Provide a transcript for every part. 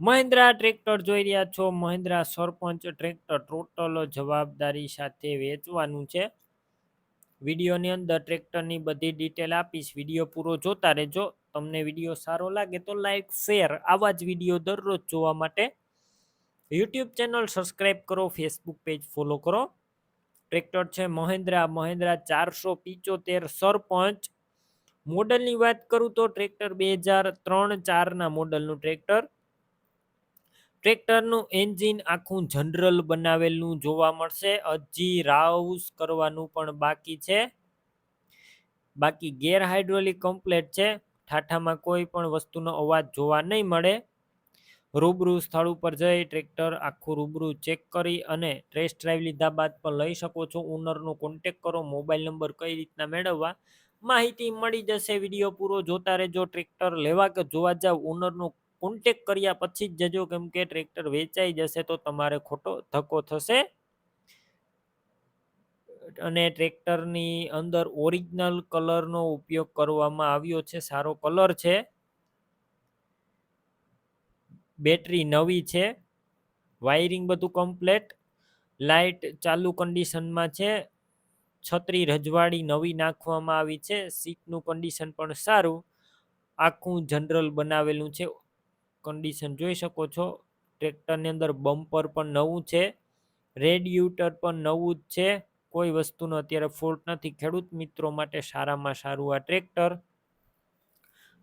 Mahindra tractor જોઈ રહ્યા છો. મહિન્દ્રા સરપંચ ટ્રેક્ટર ટોટલ જવાબદારી સાથે વેચવાનું છે. વિડીયોની અંદર ટ્રેક્ટરની બધી ડિટેલ આપીશ. વીડિયો પૂરો જોતા રહેજો. તમને વીડિયો સારો લાગે તો લાઈક શેર આવા જ વીડિયો દરરોજ જોવા માટે. યુટ્યુબ ચેનલ સબસ્ક્રાઈબ કરો. ફેસબુક પેજ ફોલો કરો. ટ્રેક્ટર છે મહિન્દ્રા. મહિન્દ્રા ચારસો પિચોતેર સરપંચ. મોડલની વાત કરું તો ટ્રેક્ટર બે હજાર ત્રણ ચારના મોડલનું ટ્રેક્ટર. ટ્રેક્ટરનું એન્જિન આખું જનરલ બનાવેલું જોવા મળશે. હજી રાઉસ કરવાનું પણ બાકી છે. બાકી ગેર હાઇડ્રોલિક કમ્પ્લેટ છે. ઠાઠામાં કોઈ પણ વસ્તુનો અવાજ જોવા નહીં મળે. રૂબરૂ સ્થળ ઉપર જઈ ટ્રેક્ટર આખું રૂબરૂ ચેક કરી અને ટેસ્ટ ડ્રાઈવ લીધા બાદ પણ લઈ શકો છો. ઓનરનો કોન્ટેક કરો. મોબાઈલ નંબર કઈ રીતના મેળવવા? માહિતી મળી જશે. વીડિયો પૂરો જોતા રહેજો. ટ્રેક્ટર લેવા કે જોવા જાવ. ઓનરનો કોન્ટેક કર્યા પછી જ જજો કેમ કે ટ્રેક્ટર વેચાઈ જશે તો તમારે ખોટો ધક્કો થશે. અને ટ્રેક્ટરની અંદર ઓરિજિનલ કલરનો ઉપયોગ કરવામાં આવ્યો છે, સારો કલર છે. બેટરી નવી છે વાયરિંગ બધું કમ્પ્લેટ લાઇટ ચાલુ કન્ડિશનમાં છે, છત્રી રજવાડી નવી નાખવામાં આવી છે સીટનું કન્ડિશન પણ સારું, આખું જનરલ બનાવેલું છે. કન્ડિશન જોઈ શકો છો. ટ્રેક્ટરની અંદર બમ્પર પણ નવું છે. રેડિયુટર પણ નવું જ છે. કોઈ વસ્તુનો અત્યારે ફોલ્ટ નથી ખેડૂત મિત્રો માટે સારામાં સારું આ ટ્રેક્ટર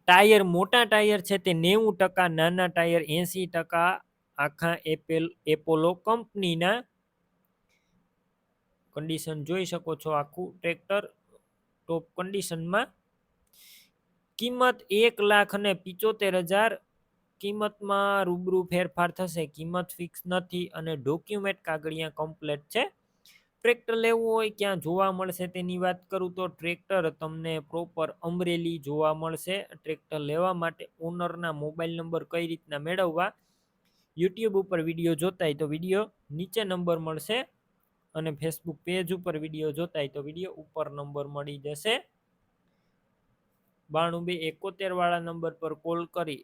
ટાયર મોટા ટાયર છે તે નેવું ટકા, નાના ટાયર એંસી ટકા, આખા એપેલ એપોલો કંપનીના કન્ડિશન જોઈ શકો છો આખું ટ્રેક્ટર ટોપ કન્ડિશનમાં કિંમત એક લાખ અને પિચોતેર હજાર કિંમતમાં રૂબરૂ ફેરફાર થશે, કિંમત ફિક્સ નથી અને ડોક્યુમેન્ટ કાગળિયા કમ્પ્લેટ છે. ટ્રેક્ટર લેવું હોય ક્યાં જોવા મળશે તેની વાત કરું તો ટ્રેક્ટર તમને પ્રોપર અમરેલી જોવા મળશે. ટ્રેક્ટર લેવા માટે ઓનરના મોબાઈલ નંબર કઈ રીતના મેળવવા? યુટ્યુબ ઉપર વીડિયો જોતા તો વીડિયો નીચે નંબર મળશે અને ફેસબુક પેજ ઉપર વીડિયો જોતા તો વીડિયો ઉપર નંબર મળી જશે. બાણું બે એકોતેર વાળા નંબર પર કોલ કરી